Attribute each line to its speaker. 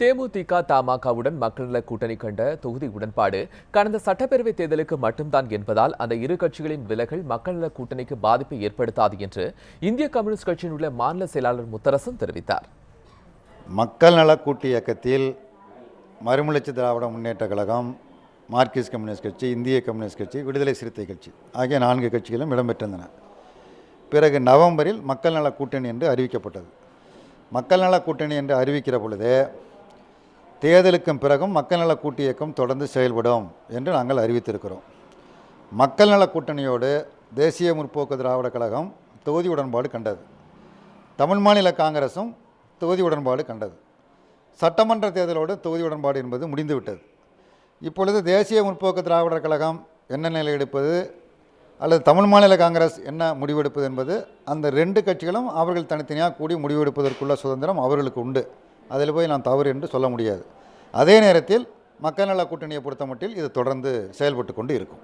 Speaker 1: தேமுதிக தமாகவுடன் மக்கள் நல கூட்டணி கண்ட தொகுதி உடன்பாடு கடந்த சட்டப்பேரவை தேர்தலுக்கு மட்டும்தான் என்பதால் அந்த இரு கட்சிகளின் விலகல் மக்கள் நல கூட்டணிக்கு பாதிப்பை ஏற்படுத்தாது என்று இந்திய கம்யூனிஸ்ட் கட்சியின் உள்ள மாநில செயலாளர் முத்தரசன் தெரிவித்தார்.
Speaker 2: மக்கள் நல கூட்டு இயக்கத்தில் மறுமலர்ச்சி திராவிட முன்னேற்ற கழகம் மார்க்சிஸ்ட் கம்யூனிஸ்ட் கட்சி இந்திய கம்யூனிஸ்ட் கட்சி விடுதலை சிறுத்தை கட்சி ஆகிய நான்கு கட்சிகளும் இடம்பெற்றிருந்தன. பிறகு நவம்பரில் மக்கள் நல கூட்டணி என்று அறிவிக்கப்பட்டது. மக்கள் நல கூட்டணி என்று அறிவிக்கிற பொழுது தேர்தலுக்கும் பிறகும் மக்கள் நல கூட்டு இயக்கம் தொடர்ந்து செயல்படும் என்று நாங்கள் அறிவித்திருக்கிறோம். மக்கள் நல கூட்டணியோடு தேசிய முற்போக்கு திராவிட கழகம் தொகுதி உடன்பாடு கண்டது. தமிழ் மாநில காங்கிரசும் தொகுதி உடன்பாடு கண்டது. சட்டமன்ற தேர்தலோடு தொகுதி உடன்பாடு என்பது முடிந்துவிட்டது. இப்பொழுது தேசிய முற்போக்கு திராவிடர் கழகம் என்ன நிலை எடுப்பது அல்லது தமிழ் மாநில காங்கிரஸ் என்ன முடிவெடுப்பது என்பது அந்த ரெண்டு கட்சிகளும் அவர்கள் தனித்தனியாக கூடி முடிவெடுப்பதற்குள்ள சுதந்திரம் அவர்களுக்கு உண்டு. அதில் போய் நான் தவறு என்று சொல்ல முடியாது. அதே நேரத்தில் மக்கள் நல கூட்டணியை பொறுத்தமட்டில் இது தொடர்ந்து செயல்பட்டு கொண்டு இருக்கும்.